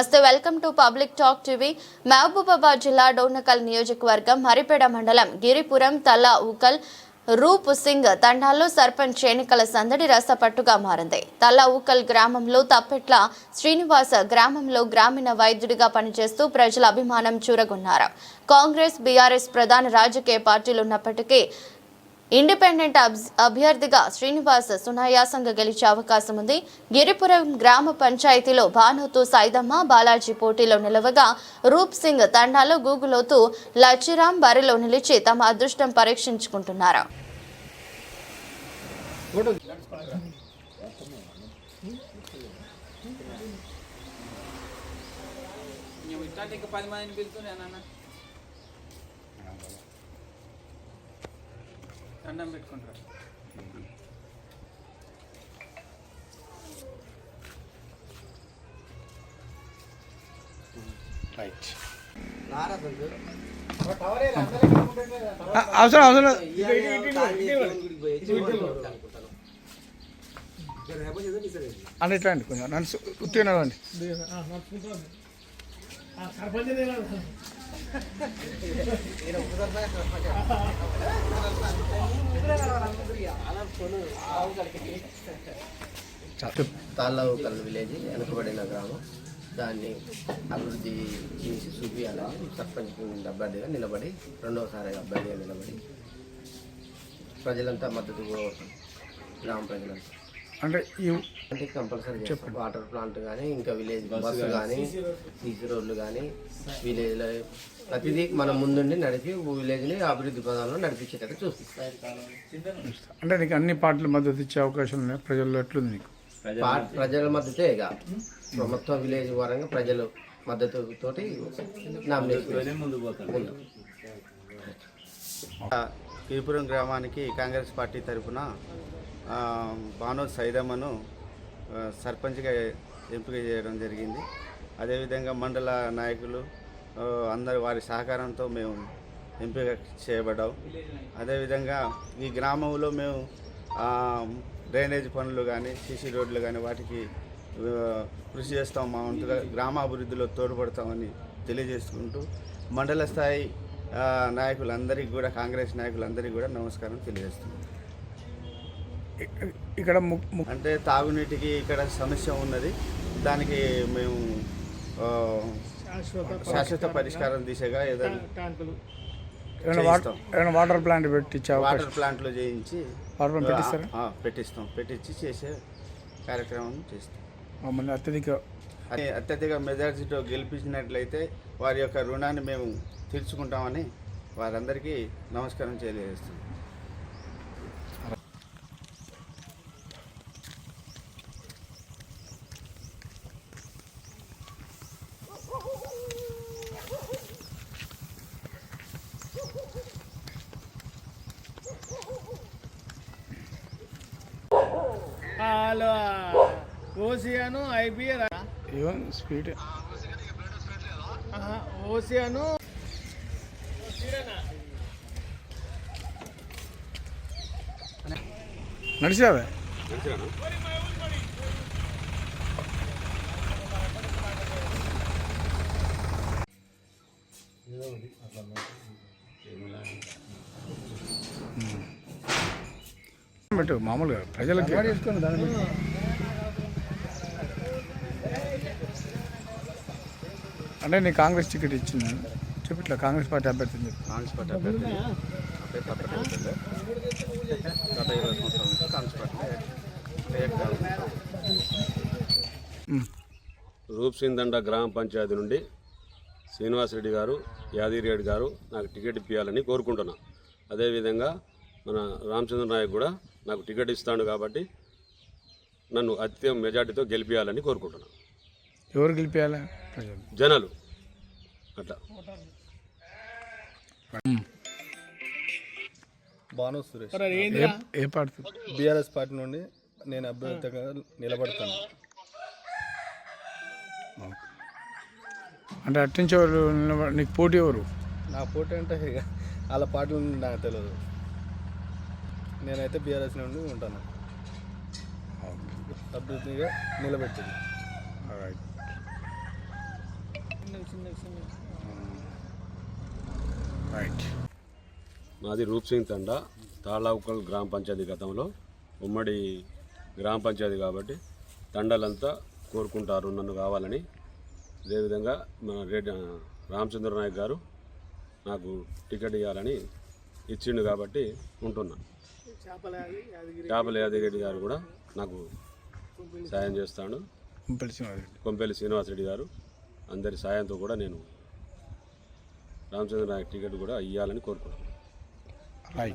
నమస్తే welcome to public talk TV. Mahabubabad జిల్లా డోర్నకల్ నియోజకవర్గం హరిపేడ మండలం గిరిపురం తల్లా ఉకల్ రూప్ సింగ్ తండాల్లో సర్పంచ్ ఎన్నికల సందడి రసపట్టుగా మారింది. తల్లా ఊకల్ గ్రామంలో తప్పెట్ల శ్రీనివాస గ్రామంలో గ్రామీణ వైద్యుడిగా పనిచేస్తూ ప్రజల అభిమానం చూరగొన్నారు. కాంగ్రెస్ బీఆర్ఎస్ ప్రధాన రాజకీయ పార్టీలు ఉన్నప్పటికీ ఇండిపెండెంట్ అభ్యర్థిగా శ్రీనివాస్ సునాయాసంగా గెలిచే అవకాశం ఉంది. గిరిపురం గ్రామ పంచాయతీలో భానుతు సైదమ్మ బాలాజీ పోటీలో నిలవగా రూప్ సింగ్ తండాలో గూగులోతు లచ్చిరాం బరిలో నిలిచి తమ అదృష్టం పరీక్షించుకుంటున్నారు. పది మందిని దండం పెట్టుకుంటారు. అవసరం అవసరం లేదు. అంటే ఇట్లా అండి కొంచెం. నన్ను ఉత్తిగా అండి తాళ్ళావుకల్ విలేజ్ వెనుకబడిన గ్రామం. దాన్ని అభివృద్ధి చేసి చూపించాలని సర్పంచ్ అభ్యర్థిగా నిలబడి రెండవసారి అభ్యర్థిగా నిలబడి ప్రజలంతా మద్దతు గ్రామ ప్రజలంతా. అంటే ఈ అంటే కంపల్సరీ చేస్తాం. వాటర్ ప్లాంట్ కానీ ఇంకా విలేజ్ బస్సు కానీ సీసీ రోడ్లు. కానీ విలేజ్లో ప్రతిదీ మనం ముందుండి నడిపి విలేజ్ని అభివృద్ధి పదంలో నడిపించేటట్టు చూస్తాం అంటే నీకు అన్ని పార్టీలు మద్దతు ఇచ్చే అవకాశం ఉన్నాయి ప్రజల్లో ఎట్లుంది నీకు? ప్రజల మద్దతే ఇక. మొత్తం విలేజ్ పరంగా ప్రజలు మద్దతు తోటి నామినేషన్ ముందు. కీపురం గ్రామానికి కాంగ్రెస్ పార్టీ తరఫున భానోజ్ సైదమ్మను సర్పంచ్గా ఎంపిక చేయడం జరిగింది. అదేవిధంగా మండల నాయకులు ఆ, అందరి వారి సహకారంతో మేము ఎంపిక చేయబడ్డాం. అదేవిధంగా ఈ గ్రామంలో మేము డ్రైనేజ్ పనులు కానీ సీసీ రోడ్లు కానీ వాటికి కృషి చేస్తాం. మా వంతుగా గ్రామాభివృద్ధిలో తోడ్పడతామని తెలియజేసుకుంటూ మండల స్థాయి నాయకులందరికీ కూడా కాంగ్రెస్ నాయకులందరికీ కూడా నమస్కారం తెలియజేస్తున్నాం. ఇక్కడ అంటే తాగునీటికి ఇక్కడ సమస్య ఉన్నది. దానికి మేము ఆ, శాశ్వత పరిష్కారం దిశగా ఏదైనా వాటర్ ప్లాంట్ పెట్టించే అవకాశం. వాటర్ ప్లాంట్లు చేయించి వాటర్ ప్లాంట్ పెట్టిస్తారా? ఆ, పెట్టిస్తాం. పెట్టించి చేసే కార్యక్రమం చేస్తాం. మమ్మల్ని అత్యధిక అది అత్యధిక మెజార్టీతో గెలిపించినట్లయితే వారి యొక్క రుణాన్ని మేము తీర్చుకుంటామని వారందరికీ నమస్కారం తెలియజేస్తున్నాం హలో ఓసియాను ఐబిఆర్ స్పీడ్. ఓసియాను నడిచావే? పెట్టు మామూలుగా ప్రజలకి అంటే నీ కాంగ్రెస్ టికెట్ ఇచ్చింది. చెప్పు ఇట్లా కాంగ్రెస్ పార్టీ అభ్యర్థిని చెప్పు. కాంగ్రెస్ పార్టీ అభ్యర్థి. గత ఇరవై సంవత్సరాల నుంచి కాంగ్రెస్ పార్టీ. రూప్సిందండ గ్రామ పంచాయతీ నుండి శ్రీనివాసరెడ్డి గారు యాదగిరెడ్డి గారు నాకు టికెట్ ఇప్పించాలని కోరుకుంటున్నా. అదేవిధంగా మన రామచంద్ర నాయక్ కూడా నాకు టికెట్ ఇస్తాడు కాబట్టి నన్ను అత్యంత మెజార్టీతో గెలిపించాలని కోరుకుంటున్నా. ఎవరు గెలిపించాలి ప్రజలు. జనాలు. అట్లా. భాను సురేష్. ఏ ఏ పార్టీ బీఆర్ఎస్ పార్టీ నుండి నేను అభ్యర్థిగా నిలబడతాను. అంటే నిలబ- నీకు పోటీ ఎవరు? నా పోటీ అంటే ఇక వాళ్ళ పార్టీ నుండి నాకు తెలియదు. నేనైతే బీఆర్ఎస్ నుండి ఉంటాను. అభ్యర్థిగా నిలబెట్టింది. రైట్ రైట్ మాది రూప్ సింగ్ తండా తాళావుకల్ గ్రామ పంచాయతీ గతంలో. ఉమ్మడి గ్రామ పంచాయతీ కాబట్టి తండాలంతా కోరుకుంటారు నన్ను కావాలని. అదేవిధంగా మన రెడ్డి రామచంద్ర నాయక్ గారు నాకు టికెట్ ఇవ్వాలని ఇచ్చిండు కాబట్టి ఉంటున్నా. చేపల యాదగిరి గారు కూడా నాకు సాయం చేస్తాడు. కొంపెల్లి శ్రీనివాసరెడ్డి. గారు అందరి సాయంతో కూడా నేను రామచంద్ర నాయక్ టికెట్ కూడా ఇవ్వాలని కోరుకుంటున్నాను. రైట్